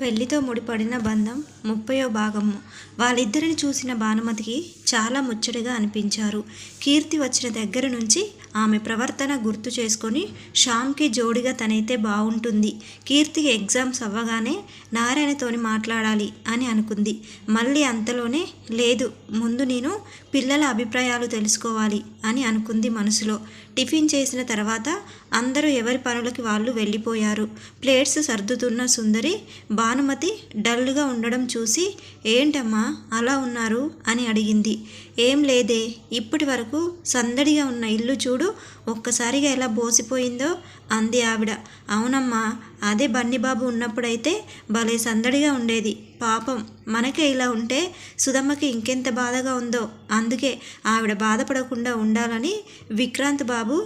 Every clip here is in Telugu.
పెళ్ళితో ముడిపడిన బంధం ముప్పయో భాగము. వాళ్ళిద్దరిని చూసిన భానుమతికి చాలా ముచ్చటగా అనిపించారు. కీర్తి వచ్చిన దగ్గర నుంచి ఆమె ప్రవర్తన గుర్తు చేసుకొని శ్యామ్కి జోడిగా తనైతే బాగుంటుంది కీర్తికి ఎగ్జామ్స్ అవ్వగానే నారాయణతోని మాట్లాడాలి అని అనుకుంది. మళ్ళీ అంతలోనే లేదు ముందు నేను పిల్లల అభిప్రాయాలు తెలుసుకోవాలి అని అనుకుంది మనసులో. టిఫిన్ చేసిన తర్వాత అందరూ ఎవరి పనులకి వాళ్ళు వెళ్ళిపోయారు. ప్లేట్స్ సర్దుతున్న సుందరి భానుమతి డల్గా ఉండడం చూసి ఏంటమ్మా అలా ఉన్నారు? అని అడిగింది. ఏం లేదే. ఇప్పటి వరకు సందడిగా ఉన్న ఇల్లు చూడు ఒక్కసారిగా ఎలా బోసిపోయిందో అంది ఆవిడ. అవునమ్మా అదే బన్నిబాబు ఉన్నప్పుడైతే భలే సందడిగా ఉండేది. పాపం మనకే ఇలా ఉంటే సుధమ్మకి ఇంకెంత బాధగా ఉందో. అందుకే ఆవిడ బాధపడకుండా ఉండాలని విక్రాంత్ బాబు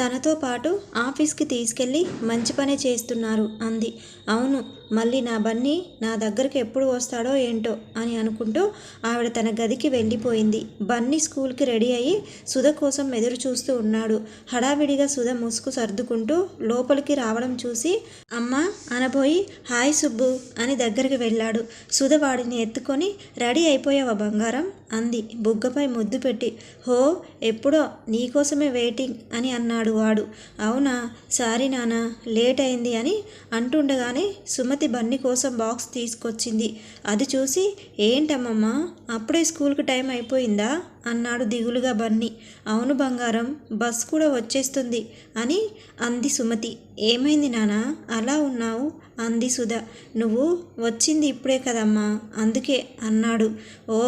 తనతో పాటు ఆఫీస్కి తీసుకెళ్ళి మంచి పనే చేస్తున్నారు అంది. అవును మళ్ళీ నా బన్నీ నా దగ్గరికి ఎప్పుడు వస్తాడో ఏంటో అని అనుకుంటూ ఆవిడ తన గదికి వెళ్ళిపోయింది. బన్నీ స్కూల్కి రెడీ అయ్యి సుధ కోసం ఎదురు చూస్తూ ఉన్నాడు. హడావిడిగా సుధ ముసుగు సర్దుకుంటూ లోపలికి రావడం చూసి అమ్మ అనబోయి హాయ్ సుబ్బు అని దగ్గరికి వెళ్ళాడు. సుధ వాడిని ఎత్తుకొని రెడీ అయిపోయావా బంగారం? అంది. బుగ్గపై ముద్దు పెట్టి హో ఎప్పుడో నీకోసమే వెయిటింగ్ అని అన్నాడు వాడు. అవునా? సారీ నాన్న లేట్ అయింది అని అంటుండగానే సుమ సుమతి బన్ని కోసం బాక్స్ తీసుకొచ్చింది. అది చూసి ఏంటమ్మమ్మా అప్పుడే స్కూల్కి టైం అయిపోయిందా? అన్నాడు దిగులుగా బన్నీ. అవును బంగారం బస్ కూడా వచ్చేస్తుంది అని అంది సుమతి. ఏమైంది నానా అలా ఉన్నావు? అంది సుధ. నువ్వు వచ్చింది ఇప్పుడే కదమ్మా అందుకే అన్నాడు. ఓ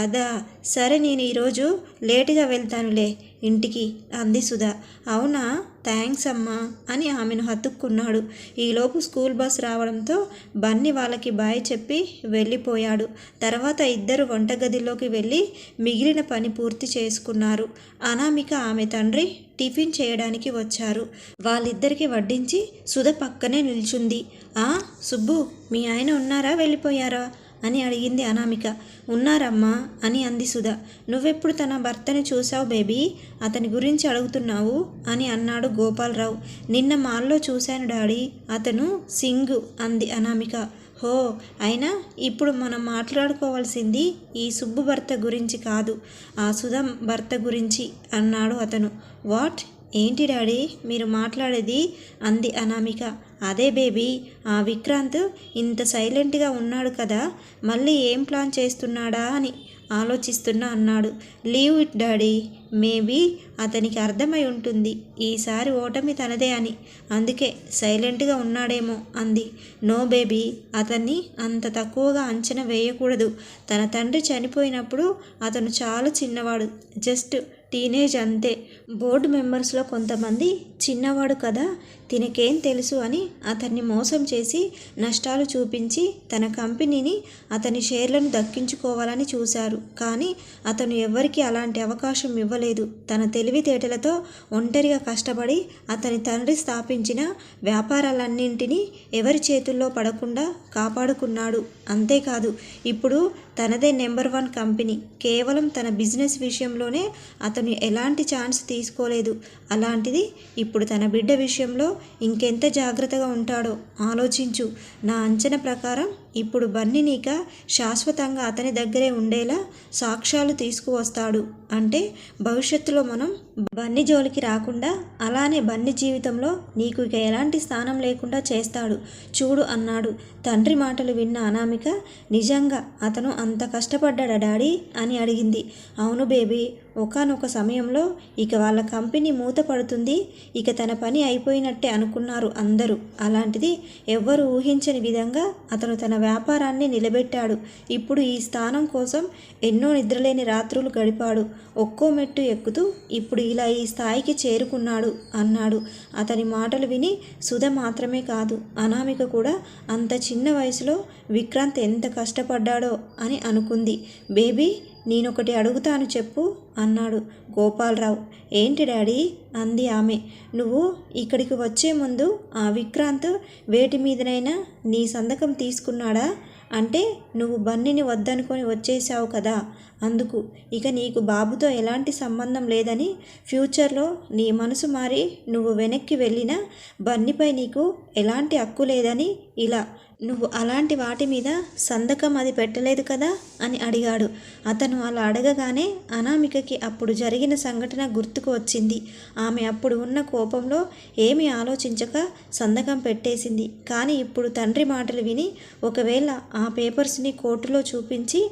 అదా సరే నేను ఈరోజు లేటుగా వెళ్తానులే ఇంటికి అంది సుధ. అవునా థ్యాంక్స్ అమ్మా అని ఆమెను హత్తుక్కున్నాడు. ఈలోపు స్కూల్ బస్ రావడంతో బన్ని వాళ్ళకి బాయ్ చెప్పి వెళ్ళిపోయాడు. తర్వాత ఇద్దరు వంటగదిలోకి వెళ్ళి మిగిలిన పని పూర్తి చేసుకున్నారు. అనామిక ఆమె తండ్రి టిఫిన్ చేయడానికి వచ్చారు. వాళ్ళిద్దరికి వడ్డించి సుధ పక్కనే నిల్చుంది. ఆ సుబ్బు మీ ఆయన ఉన్నారా? వెళ్ళిపోయారా? అని అడిగింది అనామిక. ఉన్నారమ్మా అని అంది సుధా. నువ్వెప్పుడు తన భర్తని చూసావు బేబీ? అతని గురించి అడుగుతున్నావు? అని అన్నాడు గోపాలరావు. నిన్న మాల్లో చూశాను డాడీ అతను సింగు అంది అనామిక. హో అయినా ఇప్పుడు మనం మాట్లాడుకోవాల్సింది ఈ సుబ్బు భర్త గురించి కాదు ఆ సుధం భర్త గురించి అన్నాడు అతను. వాట్? ఏంటి డాడీ? మీరు మాట్లాడేది అంది అనామిక. అదే బేబీ ఆ విక్రాంత్ ఇంత సైలెంట్గా ఉన్నాడు కదా మళ్ళీ ఏం ప్లాన్ చేస్తున్నాడా అని ఆలోచిస్తున్నా అన్నాడు. లీవ్ ఇట్ డాడీ మేబీ అతనికి అర్థమై ఉంటుంది ఈసారి ఓటమి తనదే అని. అందుకే సైలెంట్గా ఉన్నాడేమో అంది. నో బేబీ అతన్ని అంత తక్కువగా అంచనా వేయకూడదు. తన తండ్రి చనిపోయినప్పుడు అతను చాలా చిన్నవాడు జస్ట్ టీనేజ్ అంతే. బోర్డు మెంబర్స్లో కొంతమంది చిన్నవాడు కదా తినకేం తెలుసు అని అతన్ని మోసం చేసి నష్టాలు చూపించి తన కంపెనీని అతని షేర్లను దక్కించుకోవాలని చూశారు. కానీ అతను ఎవ్వరికీ అలాంటి అవకాశం ఇవ్వలేదు. తన తెలివితేటలతో ఒంటరిగా కష్టపడి అతని తండ్రి స్థాపించిన వ్యాపారాలన్నింటినీ ఎవరి చేతుల్లో పడకుండా కాపాడుకున్నాడు. అంతేకాదు ఇప్పుడు తనదే నెంబర్ వన్ కంపెనీ. కేవలం తన బిజినెస్ విషయంలోనే అతను ఎలాంటి ఛాన్స్ తీసుకోలేదు. అలాంటిది ఇప్పుడు తన బిడ్డ విషయంలో ఇంకెంత జాగ్రత్తగా ఉంటాడో ఆలోచించు. నా అంచనా ప్రకారం ఇప్పుడు బన్నినీక శాశ్వతంగా అతని దగ్గరే ఉండేలా సాక్ష్యాలు తీసుకువస్తాడు. అంటే భవిష్యత్తులో మనం బన్ని జోలికి రాకుండా అలానే బన్ని జీవితంలో నీకు ఇక ఎలాంటి స్థానం లేకుండా చేస్తాడు. చూడు అన్నాడు. తండ్రి మాటలు విన్న అనామిక నిజంగా అతను అంత కష్టపడ్డాడా డాడీ? అని అడిగింది. అవును బేబీ ఒకనొక సమయంలో ఇక వాళ్ళ కంపెనీ మూతపడుతుంది ఇక తన పని అయిపోయినట్టే అనుకున్నారు అందరూ. అలాంటిది ఎవ్వరు ఊహించని విధంగా అతను తన వ్యాపారాన్ని నిలబెట్టాడు. ఇప్పుడు ఈ స్థానం కోసం ఎన్నో నిద్రలేని రాత్రులు గడిపాడు. ఒక్కో మెట్టు ఎక్కుతూ ఇప్పుడు ఇలా ఈ స్థాయికి చేరుకున్నాడు అన్నాడు. అతని మాటలు విని సుధ మాత్రమే కాదు అనామిక కూడా అంత చిన్న వయసులో విక్రాంత్ ఎంత కష్టపడ్డాడో అని అనుకుంది. బేబీ నేనొకటి అడుగుతాను చెప్పు అన్నాడు గోపాలరావు. ఏంటి డాడీ? అంది ఆమె. నువ్వు ఇక్కడికి వచ్చే ముందు ఆ విక్రాంత్ వేటి మీదనైనా నీ సంతకం తీసుకున్నాడా? అంటే నువ్వు బన్నీని వద్దనుకొని వచ్చేసావు కదా. అందుకు ఇక నీకు బాబుతో ఎలాంటి సంబంధం లేదని ఫ్యూచర్లో నీ మనసు మారి నువ్వు వెనక్కి వెళ్ళినా బన్నీపై నీకు ఎలాంటి హక్కు లేదని ఇలా నువ్వు అలాంటి వాటి మీద సంతకం అది పెట్టలేదు కదా? అని అడిగాడు. అతను అలా అడగగానే అనామికకి అప్పుడు జరిగిన సంఘటన గుర్తుకు వచ్చింది. ఆమె అప్పుడు ఉన్న కోపంలో ఏమీ ఆలోచించక సంతకం పెట్టేసింది. కానీ ఇప్పుడు తండ్రి మాటలు విని ఒకవేళ ఆ పేపర్స్ని కోర్టులో చూపించి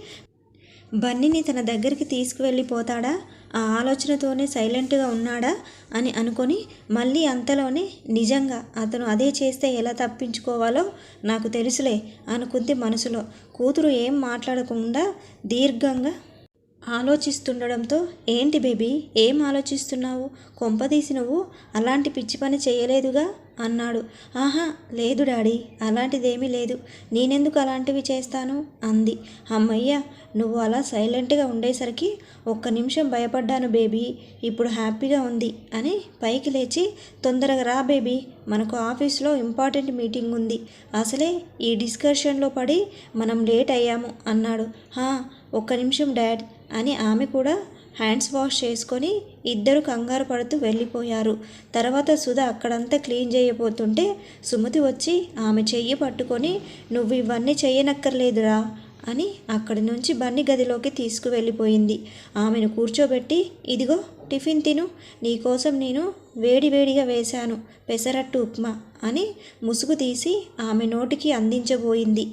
బన్నీని తన దగ్గరికి తీసుకువెళ్ళిపోతాడా? ఆ ఆలోచనతోనే సైలెంట్గా ఉన్నాడా? అని అనుకొని మళ్ళీ అంతలోనే నిజంగా అతను అదే చేస్తే ఎలా తప్పించుకోవాలో నాకు తెలుసులే అనుకుంది మనసులో. కూతురు ఏం మాట్లాడకుండా దీర్ఘంగా ఆలోచిస్తుండడంతో ఏంటి బేబీ? ఏం ఆలోచిస్తున్నావు? కొంపదీసి నువ్వు? అలాంటి పిచ్చి పని చేయలేదుగా? అన్నాడు. ఆహా లేదు డాడీ అలాంటిదేమీ లేదు. నేనెందుకు అలాంటివి చేస్తాను? అంది. అమ్మయ్య నువ్వు అలా సైలెంట్గా ఉండేసరికి ఒక్క నిమిషం భయపడ్డాను బేబీ. ఇప్పుడు హ్యాపీగా ఉంది అని పైకి లేచి తొందరగా రా బేబీ. మనకు ఆఫీస్లో ఇంపార్టెంట్ మీటింగ్ ఉంది. అసలే ఈ డిస్కషన్లో పడి మనం లేట్ అయ్యాము అన్నాడు. హా ఒక్క నిమిషం డాడ్. అని ఆమె కూడా హ్యాండ్స్ వాష్ చేసుకొని ఇద్దరు కంగారు పడుతూ వెళ్ళిపోయారు. తర్వాత సుధ అక్కడంతా క్లీన్ చేయబోతుంటే సుమతి వచ్చి ఆమె చెయ్యి పట్టుకొని నువ్వు ఇవన్నీ చెయ్యనక్కర్లేదురా అని అక్కడి నుంచి బన్ని గదిలోకి తీసుకువెళ్ళిపోయింది. ఆమెను కూర్చోబెట్టి ఇదిగో టిఫిన్ తిను. నీకోసం నేను వేడివేడిగా వేశాను. పెసరట్టు ఉప్మా అని ముసుగు తీసి ఆమె నోటికి అందించబోయింది.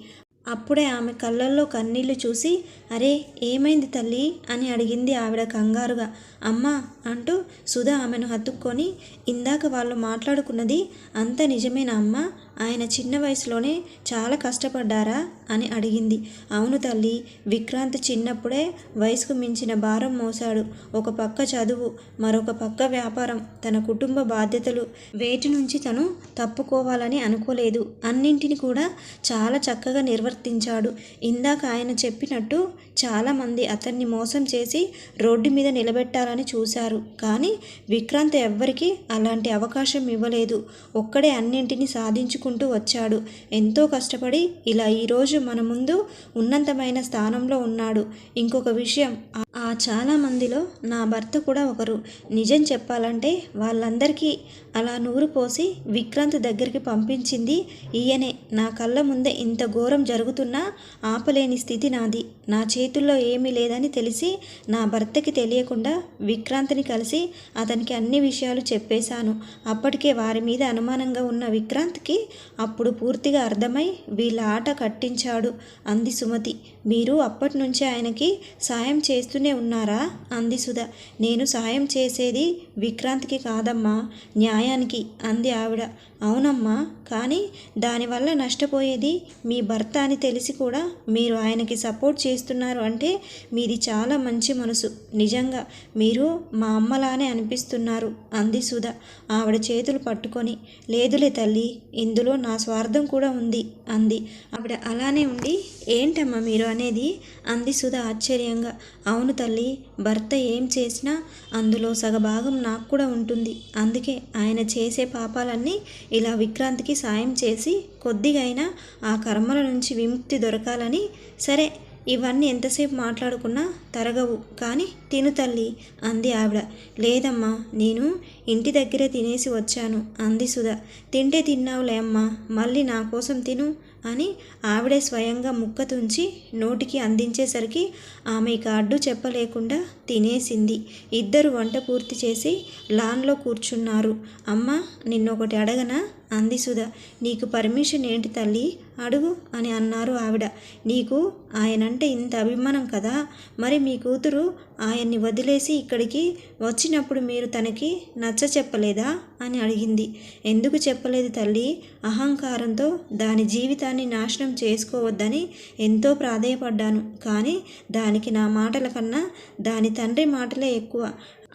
అప్పుడే ఆమె కళ్ళల్లో కన్నీళ్ళు చూసి అరే ఏమైంది తల్లి? అని అడిగింది ఆవిడ కంగారుగా. అమ్మ అంటూ సుధా ఆమెను హత్తుక్కొని ఇందాక వాళ్ళు మాట్లాడుకున్నది అంత నిజమేనా అమ్మ? ఆయన చిన్న వయసులోనే చాలా కష్టపడ్డారా? అని అడిగింది. అవును తల్లి విక్రాంత్ చిన్నప్పుడే వయసుకు మించిన భారం మోసాడు ఒక పక్క చదువు మరొక పక్క వ్యాపారం తన కుటుంబ బాధ్యతలు. వేటి నుంచి తను తప్పుకోవాలని అనుకోలేదు. అన్నింటిని కూడా చాలా చక్కగా నిర్వర్తించాడు. ఇందాక ఆయన చెప్పినట్టు చాలామంది అతన్ని మోసం చేసి రోడ్డు మీద నిలబెట్టాలని చూశారు. కానీ విక్రాంత్ ఎవ్వరికీ అలాంటి అవకాశం ఇవ్వలేదు. ఒక్కడే అన్నింటినీ సాధించుకుంటూ వచ్చాడు. ఎంతో కష్టపడి ఇలా ఈరోజు మన ముందు ఉన్నతమైన స్థానంలో ఉన్నాడు. ఇంకొక విషయం ఆ- చాలామందిలో నా భర్త కూడా ఒకరు. నిజం చెప్పాలంటే వాళ్ళందరికీ అలా నూరు పోసి విక్రాంత్ దగ్గరికి పంపించింది ఈయనే. నా కళ్ళ ముందే ఇంత ఘోరం జరుగుతున్నా ఆపలేని స్థితి నాది. నా చేతుల్లో ఏమీ లేదని తెలిసి నా భర్తకి తెలియకుండా విక్రాంత్ని కలిసి అతనికి అన్ని విషయాలు చెప్పేశాను. అప్పటికే వారి మీద అనుమానంగా ఉన్న విక్రాంత్కి అప్పుడు పూర్తిగా అర్థమై వీళ్ళ ఆట కట్టించాడు. అంది సుమతి. మీరు అప్పటి నుంచి ఆయనకి సాయం చేస్తూనే ఉన్నారా? అంది సుధ. నేను సాయం చేసేది విక్రాంత్కి కాదమ్మా న్యాయానికి అంది ఆవిడ. అవునమ్మా కానీ దానివల్ల నష్టపోయేది మీ భర్త అని తెలిసి కూడా మీరు ఆయనకి సపోర్ట్ చేస్తున్నారు అంటే మీది చాలా మంచి మనసు. నిజంగా మీరు మా అమ్మలానే అనిపిస్తున్నారు అంది సుధ ఆవిడ చేతులు పట్టుకొని. లేదులే తల్లి ఇందులో నా స్వార్థం కూడా ఉంది అంది. ఆవిడ అలానే ఉండి ఏంటమ్మా మీరు అనేది? అంది సుధ ఆశ్చర్యంగా. అవును తల్లి భర్త ఏం చేసినా అందులో సగభాగం నాకు కూడా ఉంటుంది. అందుకే ఆయన చేసే పాపాలన్నీ ఇలా విక్రాంత్కి సాయం చేసి కొద్దిగైనా ఆ కర్మల నుంచి విముక్తి దొరకాలని. సరే ఇవన్నీ ఎంతసేపు మాట్లాడుకున్నా? తరగవు. కానీ తిను తల్లి అంది ఆవిడ. లేదమ్మా నేను ఇంటి దగ్గరే తినేసి వచ్చాను అంది సుధ. తింటే తిన్నావులే అమ్మా మళ్ళీ నా కోసం తిను అని ఆవిడే స్వయంగా ముక్క తుంచి నోటికి అందించేసరికి ఆమె ఇక అడ్డు చెప్పలేకుండా తినేసింది. ఇద్దరు వంట పూర్తి చేసి లాన్లో కూర్చున్నారు. అమ్మ నిన్నొకటి అడగనా? అంది సుధ. నీకు పర్మిషన్ ఏంటి తల్లి? అడుగు అని అన్నారు ఆవిడ. నీకు ఆయనంటే ఇంత అభిమానం కదా మరి మీ కూతురు ఆయన్ని వదిలేసి ఇక్కడికి వచ్చినప్పుడు మీరు తనకి నచ్చ చెప్పలేదా? అని అడిగింది. ఎందుకు చెప్పలేదు తల్లి? అహంకారంతో దాని జీవితాన్ని నాశనం చేసుకోవద్దని ఎంతో ప్రాధేయపడ్డాను. కానీ దానికి నా మాటల కన్నా దాని తండ్రి మాటలే ఎక్కువ.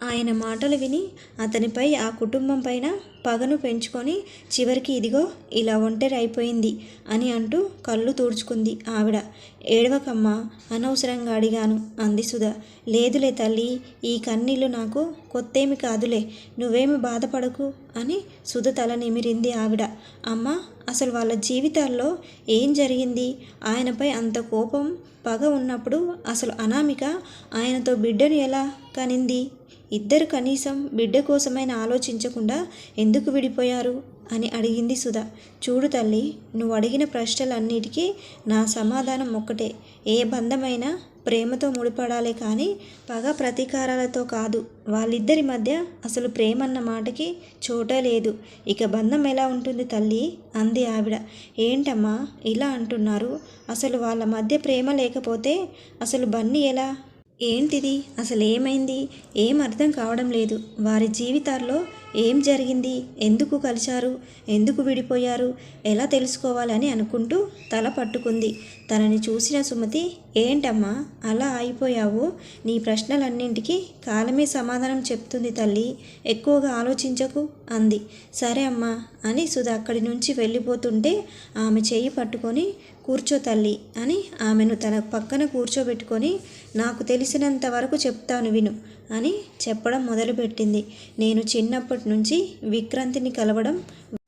ఆయన మాటలు విని అతనిపై ఆ కుటుంబం పైన పగను పెంచుకొని చివరికి ఇదిగో ఇలా ఒంటరి అయిపోయింది అని అంటూ కళ్ళు తుడుచుకుంది ఆవిడ. ఏడవకమ్మా అనవసరంగా అడిగాను. అంది సుధ. లేదులే తల్లి ఈ కన్నీళ్ళు నాకు కొత్తేమి కాదులే. నువ్వేమి బాధపడకు అని సుధ తల నిమిరింది ఆవిడ. అమ్మ అసలు వాళ్ళ జీవితాల్లో ఏం జరిగింది? ఆయనపై అంత కోపం పగ ఉన్నప్పుడు అసలు అనామిక ఆయనతో బిడ్డను ఎలా కనింది? ఇద్దరు కనీసం బిడ్డ కోసమైనా ఆలోచించకుండా ఎందుకు విడిపోయారు? అని అడిగింది సుధా. చూడు తల్లి నువ్వు అడిగిన ప్రశ్నలన్నిటికీ నా సమాధానం ఒక్కటే. ఏ బంధమైనా ప్రేమతో ముడిపడాలి కానీ పగ ప్రతీకారాలతో కాదు. వాళ్ళిద్దరి మధ్య అసలు ప్రేమన్న మాటకి చోటే లేదు. ఇక బంధం ఎలా ఉంటుంది తల్లి? అంది ఆవిడ. ఏంటమ్మా ఇలా అంటున్నారు? అసలు వాళ్ళ మధ్య ప్రేమ లేకపోతే అసలు బన్నీ ఎలా? ఏంటిది? అసలు ఏమైంది ఏం అర్థం కావడం లేదు. వారి జీవితాల్లో ఏం జరిగింది? ఎందుకు కలిశారు? ఎందుకు విడిపోయారు? ఎలా తెలుసుకోవాలని అనుకుంటూ తల పట్టుకుంది. తనని చూసిన సుమతి ఏంటమ్మా? అలా అయిపోయావు నీ ప్రశ్నలన్నింటికి కాలమే సమాధానం చెప్తుంది తల్లి. ఎక్కువగా ఆలోచించకు అంది. సరే అమ్మా అని సుధ అక్కడి నుంచి వెళ్ళిపోతుంటే ఆమె చెయ్యి పట్టుకొని కూర్చో తల్లి అని ఆమెను తన పక్కన కూర్చోబెట్టుకొని నాకు తెలిసినంత వరకు చెప్తాను విను అని చెప్పడం మొదలుపెట్టింది. నేను చిన్నప్పటి నుంచి విక్రాంతిని కలవడం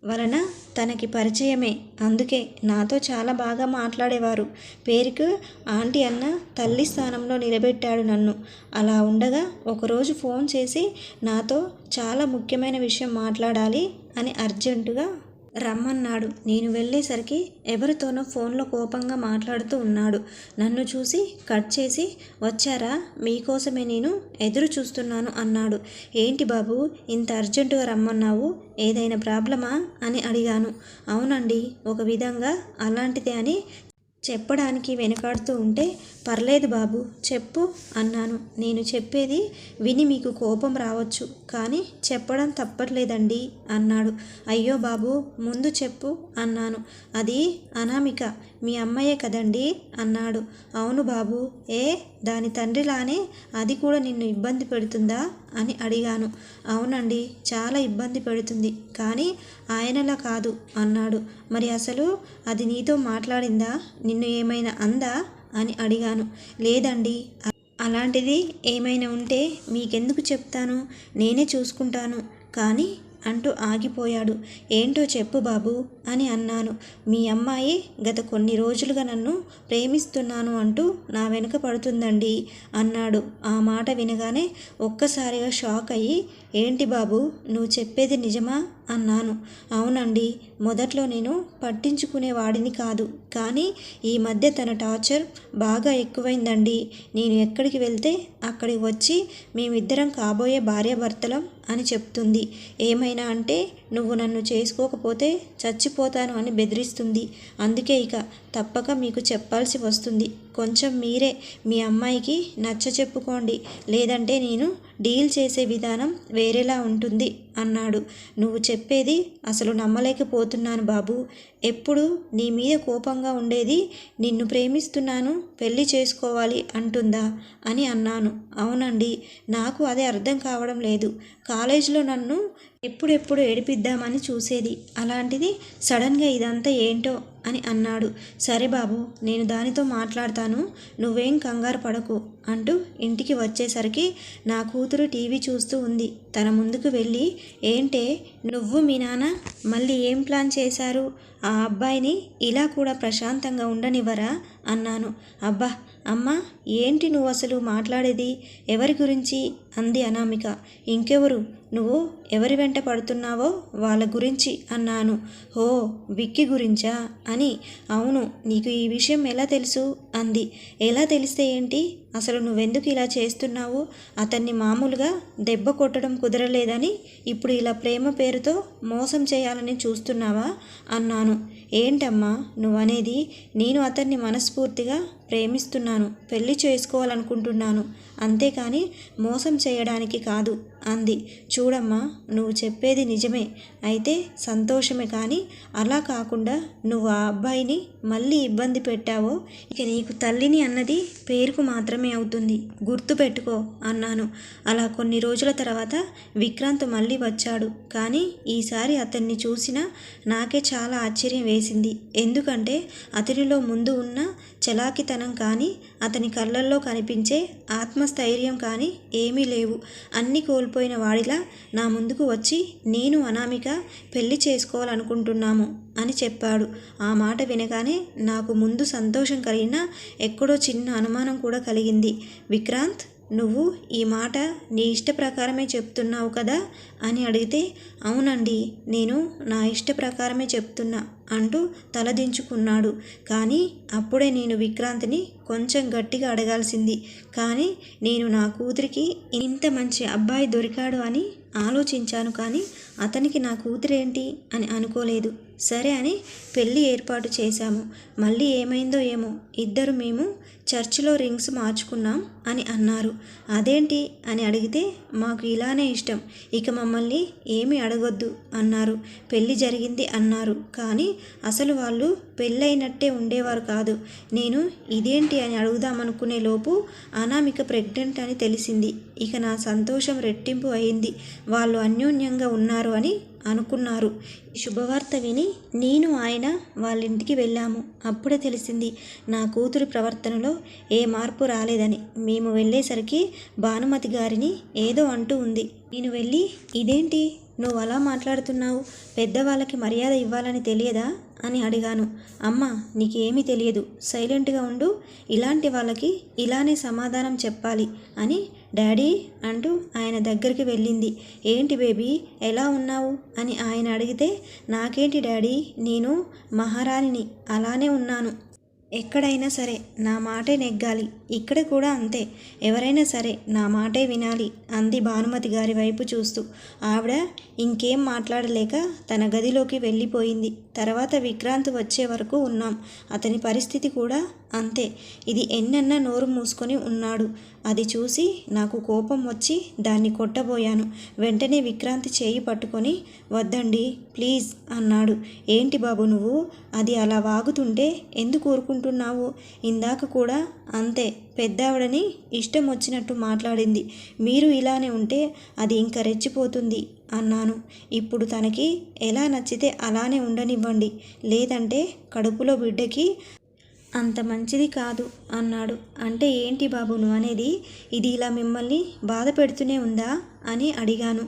వలన తనకి పరిచయమే. అందుకే నాతో చాలా బాగా మాట్లాడేవారు. పేరుకు ఆంటీ అన్న తల్లి స్థానంలో నిలబెట్టాడు నన్ను. అలా ఉండగా ఒకరోజు ఫోన్ చేసి నాతో చాలా ముఖ్యమైన విషయం మాట్లాడాలి అని అర్జెంటుగా రమ్మన్నాడు. నేను వెళ్ళేసరికి ఎవరితోనో ఫోన్లో కోపంగా మాట్లాడుతూ ఉన్నాడు. నన్ను చూసి కట్ చేసి వచ్చారా? మీకోసమే నేను ఎదురు చూస్తున్నాను అన్నాడు. ఏంటి బాబు ఇంత అర్జెంటుగా రమ్మన్నావు? ఏదైనా ప్రాబ్లమా? అని అడిగాను. అవునండి ఒక విధంగా అలాంటిదే అని చెప్పడానికి వెనుకాడుతూ ఉంటే పర్లేదు బాబు చెప్పు అన్నాను. నేను చెప్పేది విని మీకు కోపం రావచ్చు కానీ చెప్పడం తప్పట్లేదండి అన్నాడు. అయ్యో బాబు ముందు చెప్పు అన్నాను. అది అనామిక. మీ అమ్మాయే కదండి? అన్నాడు. అవును బాబు. ఏ? దాని తండ్రిలానే అది కూడా నిన్ను ఇబ్బంది పెడుతుందా? అని అడిగాను. అవునండి చాలా ఇబ్బంది పెడుతుంది. కానీ ఆయనలా కాదు అన్నాడు. మరి అసలు అది నీతో మాట్లాడిందా? నిన్ను ఏమైనా అందా? అని అడిగాను. లేదండి. అలాంటిది ఏమైనా ఉంటే మీకెందుకు చెప్తాను? నేనే చూసుకుంటాను. కానీ అంటూ ఆగిపోయాడు. ఏంటో చెప్పు బాబు అని అన్నాను. మీ అమ్మాయి గత కొన్ని రోజులుగా నన్ను ప్రేమిస్తున్నాను అంటూ నా వెనుక పడుతుందండి అన్నాడు. ఆ మాట వినగానే ఒక్కసారిగా షాక్ అయ్యి ఏంటి బాబు? నువ్వు చెప్పేది నిజమా? అన్నాను. అవునండి. మొదట్లో నేను పట్టించుకునే వాడిని కాదు. కానీ ఈ మధ్య తన టార్చర్ బాగా ఎక్కువైందండి. నేను ఎక్కడికి వెళ్తే అక్కడికి వచ్చి మేమిద్దరం కాబోయే భార్యాభర్తలం అని చెప్తుంది. ఏమైనా అంటే నువ్వు నన్ను చేసుకోకపోతే చచ్చిపోతాను అని బెదిరిస్తుంది. అందుకే ఇక తప్పక మీకు చెప్పాల్సి వస్తుంది. కొంచెం మీరే మీ అమ్మాయికి నచ్చ చెప్పుకోండి. లేదంటే నేను డీల్ చేసే విధానం వేరేలా ఉంటుంది అన్నాడు. నువ్వు చెప్పేది అసలు నమ్మలేకపోతున్నాను బాబు. ఎప్పుడు నీ మీద కోపంగా ఉండేది నిన్ను ప్రేమిస్తున్నాను పెళ్ళి చేసుకోవాలి అంటుందా అని అన్నాను. అవునండి నాకు అదే అర్థం కావడం లేదు. కాలేజీలో నన్ను ఎప్పుడెప్పుడు ఏడిపిద్దామని చూసేది. అలాంటిది సడన్గా ఇదంతా ఏంటో అని అన్నాడు. సరే బాబు నేను దానితో మాట్లాడతాను. నువ్వేం కంగారు పడకు అంటూ ఇంటికి వచ్చేసరికి నా కూతురు టీవీ చూస్తూ ఉంది. తన ముందుకు వెళ్ళి ఏంటే నువ్వు మీ నాన్న మళ్ళీ ఏం ప్లాన్ చేశారు? ఆ అబ్బాయిని ఇలా కూడా ప్రశాంతంగా ఉండనివ్వరా? అన్నాను. అబ్బా అమ్మ ఏంటి నువ్వు అసలు మాట్లాడేది? ఎవరి గురించి? అంది అనామిక. ఇంకెవరు? నువ్వు ఎవరి వెంట పడుతున్నావో వాళ్ళ గురించి అన్నాను. ఓ విక్కి గురించా? అని. అవును నీకు ఈ విషయం ఎలా తెలుసు? అంది. ఎలా తెలిస్తే ఏంటి? అసలు నువ్వెందుకు ఇలా చేస్తున్నావు? అతన్ని మామూలుగా దెబ్బ కొట్టడం కుదరలేదని ఇప్పుడు ఇలా ప్రేమ పేరుతో మోసం చేయాలని చూస్తున్నావా? అన్నాను. ఏంటమ్మా? నువ్వనేది? నేను అతన్ని మనస్ఫూర్తిగా ప్రేమిస్తున్నాను పెళ్ళి చేసుకోవాలనుకుంటున్నాను. అంతేకాని మోసం చేయడానికి కాదు అంది. చూడమ్మా నువ్వు చెప్పేది నిజమే. అయితే సంతోషమే కానీ అలా కాకుండా నువ్వు ఆ అబ్బాయిని మళ్ళీ ఇబ్బంది పెట్టావో? ఇక నీకు తల్లిని అన్నది పేరుకు మాత్రమే అవుతుంది. గుర్తు పెట్టుకో అన్నాను. అలా కొన్ని రోజుల తర్వాత విక్రాంత్ మళ్ళీ వచ్చాడు. కానీ ఈసారి అతన్ని చూసిన నాకే చాలా ఆశ్చర్యం వేసింది. ఎందుకంటే అతనిలో ముందు ఉన్న చలాకితనం కానీ అతని కళ్ళల్లో కనిపించే ఆత్మస్థైర్యం కానీ ఏమీ లేవు. అన్నీ కోల్పోయిన వాడిలా నా ముందుకు వచ్చి నేను అనామిక పెళ్ళి చేసుకోవాలనుకుంటున్నాము అని చెప్పాడు. ఆ మాట వినగానే నాకు ముందు సంతోషం కలిగినా ఎక్కడో చిన్న అనుమానం కూడా కలిగింది. విక్రాంత్ నువ్వు ఈ మాట నీ ఇష్ట ప్రకారమే చెప్తున్నావు కదా అని అడిగితే అవునండి నేను నా ఇష్ట ప్రకారమే చెప్తున్నా. అంటూ తలదించుకున్నాడు. కానీ అప్పుడే నేను విక్రాంతిని కొంచెం గట్టిగా అడగాల్సింది. కానీ నేను నా కూతురికి ఇంత మంచి అబ్బాయి దొరికాడు అని ఆలోచించాను కానీ అతనికి నా కూతురేంటి అని అనుకోలేదు. సరే అని పెళ్ళి ఏర్పాటు చేశాము. మళ్ళీ ఏమైందో ఏమో. ఇద్దరు మేము చర్చిలో రింగ్స్ మార్చుకున్నాం అని అన్నారు. అదేంటి? అని అడిగితే మాకు ఇలానే ఇష్టం. ఇక మమ్మల్ని ఏమి అడగొద్దు అన్నారు. పెళ్ళి జరిగింది అన్నారు. కానీ అసలు వాళ్ళు పెళ్ళైనట్టే ఉండేవారు కాదు. నేను ఇదేంటి అని అడుగుదామనుకునే లోపు అనామిక ప్రెగ్నెంట్ అని తెలిసింది. ఇక నా సంతోషం రెట్టింపు అయింది. వాళ్ళు అన్యోన్యంగా ఉన్నారు అని అనుకున్నారు. శుభవార్త విని నేను ఆయన వాళ్ళ ఇంటికి వెళ్ళాము. అప్పుడే తెలిసింది నా కూతురి ప్రవర్తనలో ఏ మార్పు రాలేదని. మేము వెళ్ళేసరికి భానుమతి గారిని ఏదో అంటూ ఉంది. నేను వెళ్ళి ఇదేంటి? నువ్వు అలా మాట్లాడుతున్నావు? పెద్దవాళ్ళకి మర్యాద ఇవ్వాలని తెలియదా? అని అడిగాను. అమ్మ నీకేమీ తెలియదు. సైలెంట్గా ఉండు. ఇలాంటి వాళ్ళకి ఇలానే సమాధానం చెప్పాలి అని డాడీ అంటూ ఆయన దగ్గరికి వెళ్ళింది. ఏంటి బేబీ ఎలా ఉన్నావు? అని ఆయన అడిగితే నాకేంటి డాడీ నేను మహారాణిని అలానే ఉన్నాను. ఎక్కడైనా సరే నా మాటే నెగ్గాలి. ఇక్కడ కూడా అంతే. ఎవరైనా సరే నా మాటే వినాలి అంది భానుమతి గారి వైపు చూస్తూ. ఆవిడ ఇంకేం మాట్లాడలేక తన గదిలోకి వెళ్ళిపోయింది. తర్వాత విక్రాంత్ వచ్చే వరకు ఉన్నాం. అతని పరిస్థితి కూడా అంతే. ఇది ఎన్నెన్న నోరు మూసుకొని ఉన్నాడు. అది చూసి నాకు కోపం వచ్చి దాన్ని కొట్టబోయాను. వెంటనే విక్రాంతి చేయి పట్టుకొని వద్దండి ప్లీజ్ అన్నాడు. ఏంటి బాబు నువ్వు? అది అలా వాగుతుంటే ఎందుకు ఊరుకుంటున్నావు? ఇందాక కూడా అంతే. పెద్దావిడని ఇష్టం వచ్చినట్టు మాట్లాడింది. మీరు ఇలానే ఉంటే అది ఇంకా రెచ్చిపోతుంది అన్నాను. ఇప్పుడు తనకి ఎలా నచ్చితే అలానే ఉండనివ్వండి. లేదంటే కడుపులో బిడ్డకి అంత మంచిది కాదు అన్నాడు. అంటే ఏంటి బాబు నువ్వు అనేది ఇది ఇలా మిమ్మల్ని బాధ పెడుతూనే ఉందా అని అడిగాను.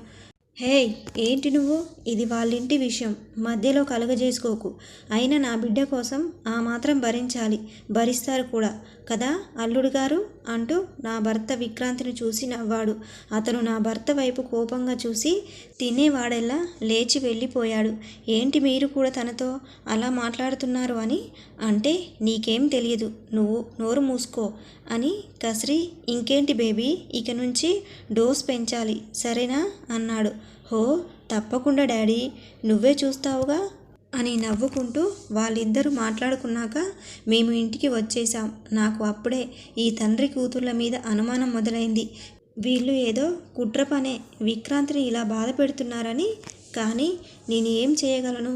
హే ఏంటి నువ్వు? ఇది వాళ్ళింటి విషయం. మధ్యలో కలుగజేసుకోకు. అయినా నా బిడ్డ కోసం ఆ మాత్రం భరించాలి. భరిస్తారు కూడా. కదా అల్లుడు గారు? అంటూ నా భర్త విక్రాంతిని చూసి నవ్వాడు. అతను నా భర్త వైపు కోపంగా చూసి తినేవాడెల్లా లేచి వెళ్ళిపోయాడు. ఏంటి మీరు కూడా తనతో అలా మాట్లాడుతున్నారు అని? అంటే నీకేం తెలియదు. నువ్వు నోరు మూసుకో అని కసిరి. ఇంకేంటి బేబీ? ఇక నుంచి డోస్ పెంచాలి. సరేనా? అన్నాడు. హో తప్పకుండా డాడీ నువ్వే చూస్తావుగా? అని నవ్వుకుంటూ వాళ్ళిద్దరూ మాట్లాడుకున్నాక మేము ఇంటికి వచ్చేసాం నాకు అప్పుడే ఈ తండ్రి కూతుళ్ళ మీద అనుమానం మొదలైంది. వీళ్ళు ఏదో కుట్ర పనే విక్రాంతిని ఇలా బాధ పెడుతున్నారని కానీ నేను ఏం చేయగలను?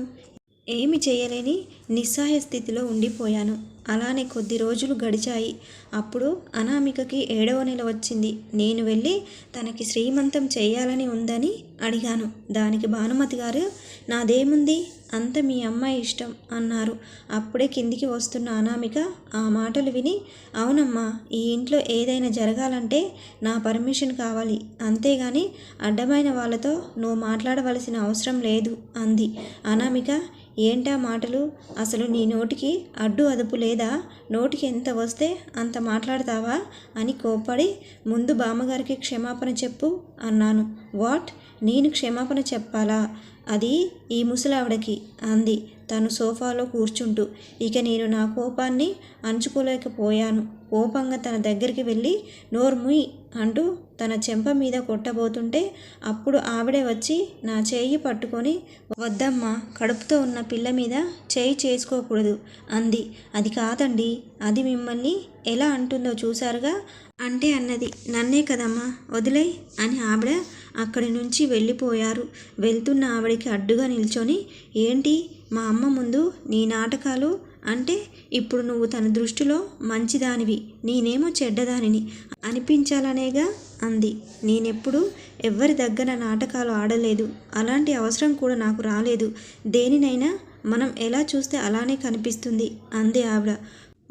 ఏమి చేయలేని నిస్సహాయ స్థితిలో ఉండిపోయాను. అలానే కొద్ది రోజులు గడిచాయి. అప్పుడు అనామికకి ఏడవ నెల వచ్చింది. నేను వెళ్ళి తనకి శ్రీమంతం చేయాలని ఉందని అడిగాను. దానికి భానుమతి గారు నాదేముంది? అంత మీ అమ్మాయి ఇష్టం అన్నారు. అప్పుడే కిందికి వస్తున్న అనామిక ఆ మాటలు విని అవునమ్మా ఈ ఇంట్లో ఏదైనా జరగాలంటే నా పర్మిషన్ కావాలి. అంతేగాని అడ్డమైన వాళ్ళతో నువ్వు మాట్లాడవలసిన అవసరం లేదు అంది. అనామిక ఏంటా మాటలు? అసలు నీ నోటికి అడ్డు అదుపు లేదా? నోటికి ఎంత వస్తే అంత మాట్లాడతావా? అని కోప్పడి ముందు బామ్మగారికి క్షమాపణ చెప్పు అన్నాను. వాట్? నేను క్షమాపణ చెప్పాలా? అది ఈ ముసలావిడకి అంది. తను సోఫాలో కూర్చుంటూ ఇక నేను నా కోపాన్ని అంచుకోలేకపోయాను. కోపంగా తన దగ్గరికి వెళ్ళి నోర్ముయ్ అంటూ తన చెంప మీద కొట్టబోతుంటే అప్పుడు ఆవిడే వచ్చి నా చేయి పట్టుకొని వద్దమ్మా కడుపుతో ఉన్న పిల్ల మీద చేయి చేసుకోకూడదు అంది. అది కాదండి అది మిమ్మల్ని ఎలా అంటుందో చూశారుగా? అంటే అన్నది నన్నే కదమ్మా వదిలే అని ఆవిడ అక్కడి నుంచి వెళ్ళిపోయారు. వెళ్తున్న ఆవిడకి అడ్డుగా నిల్చొని ఏంటి? మా అమ్మ ముందు నీ నాటకాలు? అంటే ఇప్పుడు నువ్వు తన దృష్టిలో మంచిదానివి. నేనేమో చెడ్డదానిని. అనిపించాలనేగా? అంది. నేనెప్పుడు ఎవ్వరి దగ్గర నాటకాలు ఆడలేదు. అలాంటి అవసరం కూడా నాకు రాలేదు. దేనినైనా మనం ఎలా చూస్తే అలానే కనిపిస్తుంది అంది ఆవిడ.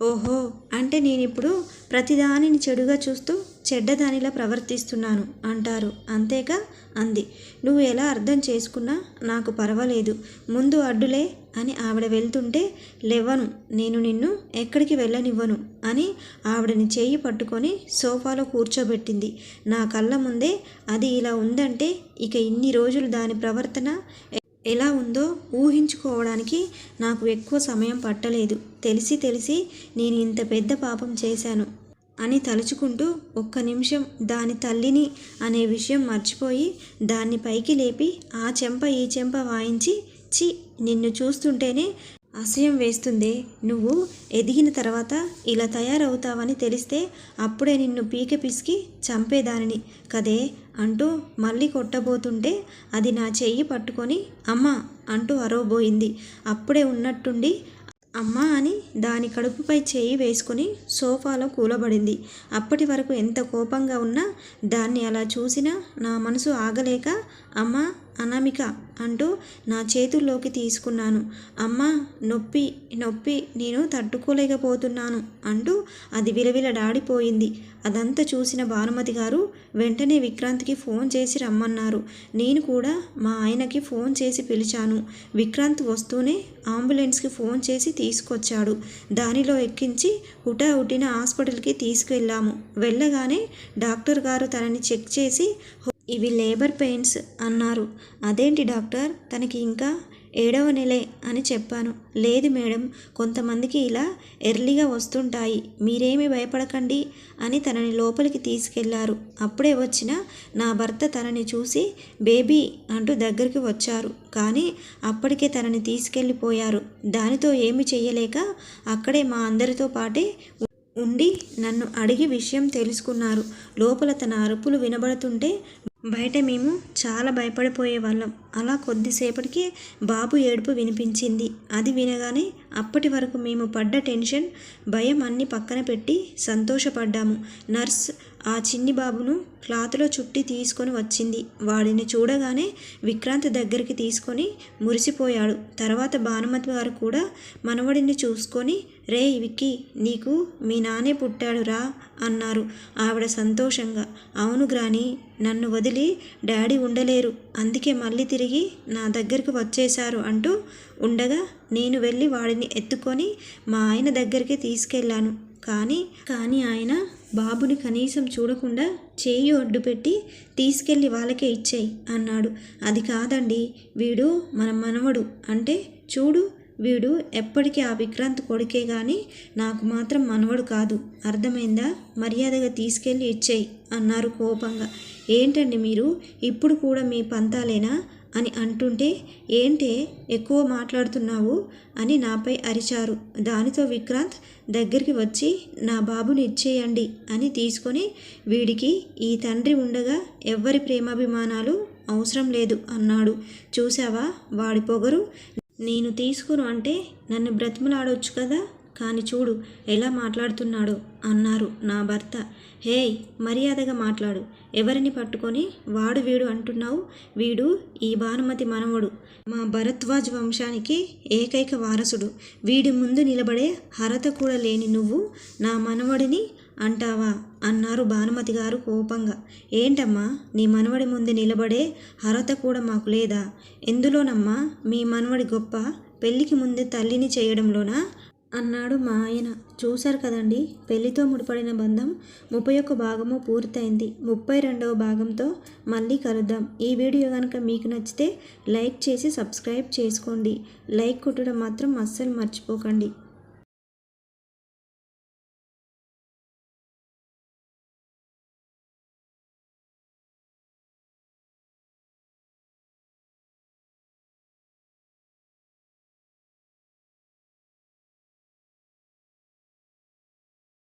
ఓహో! అంటే నేనిప్పుడు ప్రతిదానిని చెడుగా చూస్తూ చెడ్డదానిలా ప్రవర్తిస్తున్నాను అంటారు. అంతేగా? అంది. నువ్వు ఎలా అర్థం చేసుకున్నా నాకు పర్వాలేదు. ముందు అడ్డులే అని ఆవిడ వెళ్తుంటే లేవను నేను నిన్ను ఎక్కడికి వెళ్ళనివ్వను అని ఆవిడని చేయి పట్టుకొని సోఫాలో కూర్చోబెట్టింది. నా కళ్ళ ముందే అది ఇలా ఉందంటే ఇక ఇన్ని రోజులు దాని ప్రవర్తన ఎలా ఉందో ఊహించుకోవడానికి నాకు ఎక్కువ సమయం పట్టలేదు. తెలిసి తెలిసి నేను ఇంత పెద్ద పాపం చేశాను. అని తలుచుకుంటూ ఒక్క నిమిషం దాని తల్లిని అనే విషయం మర్చిపోయి దాన్ని పైకి లేపి ఆ చెంప ఈ చెంప వాయించి చి నిన్ను చూస్తుంటేనే అసహ్యం వేస్తుందే. నువ్వు ఎదిగిన తర్వాత ఇలా తయారవుతావని తెలిస్తే అప్పుడే నిన్ను పీక పిసికి చంపేదానిని. కదే అంటూ మళ్ళీ కొట్టబోతుంటే అది నా చెయ్యి పట్టుకొని అమ్మా అంటూ అరవబోయింది. అప్పుడే ఉన్నట్టుండి అమ్మా అని దాని కడుపుపై చేయి వేసుకుని సోఫాలో కూలబడింది. అప్పటి వరకు ఎంత కోపంగా ఉన్నా దాన్ని అలా చూసినా నా మనసు ఆగలేక అమ్మా అనామిక అంటూ నా చేతుల్లోకి తీసుకున్నాను. అమ్మా నొప్పి నొప్పి నేను తట్టుకోలేకపోతున్నాను అంటూ అది విలవిలడాడిపోయింది. అదంతా చూసిన భానుమతి గారు వెంటనే విక్రాంత్కి ఫోన్ చేసి రమ్మన్నారు. నేను కూడా మా ఆయనకి ఫోన్ చేసి పిలిచాను. విక్రాంత్ వస్తూనే అంబులెన్స్కి ఫోన్ చేసి తీసుకొచ్చాడు. దానిలో ఎక్కించి హుటాహుటిన హాస్పిటల్కి తీసుకెళ్ళాము. వెళ్ళగానే డాక్టర్ గారు తనని చెక్ చేసి ఇవి లేబర్ పెయిన్స్ అన్నారు. అదేంటి డాక్టర్? తనకి ఇంకా ఏడవ నెలే అని చెప్పాను. లేదు మేడం కొంతమందికి ఇలా ఎర్లీగా వస్తుంటాయి. మీరేమీ భయపడకండి అని తనని లోపలికి తీసుకెళ్ళారు. అప్పుడే వచ్చిన నా భర్త తనని చూసి బేబీ అంటూ దగ్గరికి వచ్చారు. కానీ అప్పటికే తనని తీసుకెళ్ళిపోయారు. దానితో ఏమి చెయ్యలేక అక్కడే మా అందరితో పాటే ఉండి నన్ను అడిగి విషయం తెలుసుకున్నారు. లోపల తన అరుపులు వినబడుతుంటే బయట మేము చాలా భయపడిపోయే వాళ్ళం. అలా కొద్దిసేపటికి బాబు ఏడుపు వినిపించింది. అది వినగానే అప్పటి వరకు మేము పడ్డ టెన్షన్ భయం అన్ని పక్కన పెట్టి సంతోషపడ్డాము. నర్స్ ఆ చిన్ని బాబును క్లాత్లో చుట్టి తీసుకొని వచ్చింది. వాడిని చూడగానే విక్రాంత్ దగ్గరికి తీసుకొని మురిసిపోయాడు. తర్వాత భానుమతి గారు కూడా మనవడిని చూసుకొని రే విక్కీ నీకు మీ నానే పుట్టాడు రా అన్నారు ఆవిడ సంతోషంగా. అవును గ్రాని నన్ను వదిలి డాడీ ఉండలేరు. అందుకే మళ్ళీ తిరిగి నా దగ్గరికి వచ్చేశారు అంటూ ఉండగా నేను వెళ్ళి వాడిని ఎత్తుకొని మా ఆయన దగ్గరికి తీసుకెళ్ళాను. కానీ కానీ ఆయన బాబుని కనీసం చూడకుండా చేయి ఒడ్డు పెట్టి తీసుకెళ్ళి వాళ్ళకే ఇచ్చేయి అన్నాడు. అది కాదండి వీడు మన మనవడు అంటే చూడు వీడు ఎప్పటికీ ఆ విక్రాంత్ కొడుకే కానీ నాకు మాత్రం మనవడు కాదు. అర్థమైందా? మర్యాదగా తీసుకెళ్ళి ఇచ్చేయి అన్నారు కోపంగా. ఏంటండి మీరు? ఇప్పుడు కూడా మీ పంతాలేనా? అని అంటుంటే ఏంటే ఎక్కువ మాట్లాడుతున్నావు? అని నాపై అరిచారు. దానితో విక్రాంత్ దగ్గరికి వచ్చి నా బాబుని ఇచ్చేయండి అని తీసుకొని వీడికి ఈ తండ్రి ఉండగా ఎవ్వరి ప్రేమాభిమానాలు అవసరం లేదు అన్నాడు. చూసావా వాడి పొగరు నేను తీసుకును అంటే నన్ను బ్రతిమలాడొచ్చు కదా? కానీ చూడు ఎలా మాట్లాడుతున్నాడో అన్నారు నా భర్త. హేయ్ మర్యాదగా మాట్లాడు. ఎవరిని పట్టుకొని వాడు వీడు అంటున్నావు? వీడు ఈ భానుమతి మనవడు. మా భరద్వాజ్ వంశానికి ఏకైక వారసుడు. వీడి ముందు నిలబడే హరత కూడా లేని నువ్వు నా మనవడిని అంటావా? అన్నారు భానుమతి గారు కోపంగా. ఏంటమ్మా? నీ మనవడి ముందు నిలబడే అర్హత కూడా మాకు లేదా? ఎందులోనమ్మా? మీ మనవడి గొప్ప? పెళ్ళికి ముందే తల్లిని చేయడంలోనా? అన్నాడు మా ఆయన. చూశారు కదండి పెళ్ళితో ముడిపడిన బంధం ముప్పై ఒక్క భాగము పూర్తయింది. ముప్పై రెండవ భాగంతో మళ్ళీ కలుద్దాం. ఈ వీడియో కనుక మీకు నచ్చితే లైక్ చేసి సబ్స్క్రైబ్ చేసుకోండి. లైక్ కొట్టడం మాత్రం అస్సలు మర్చిపోకండి.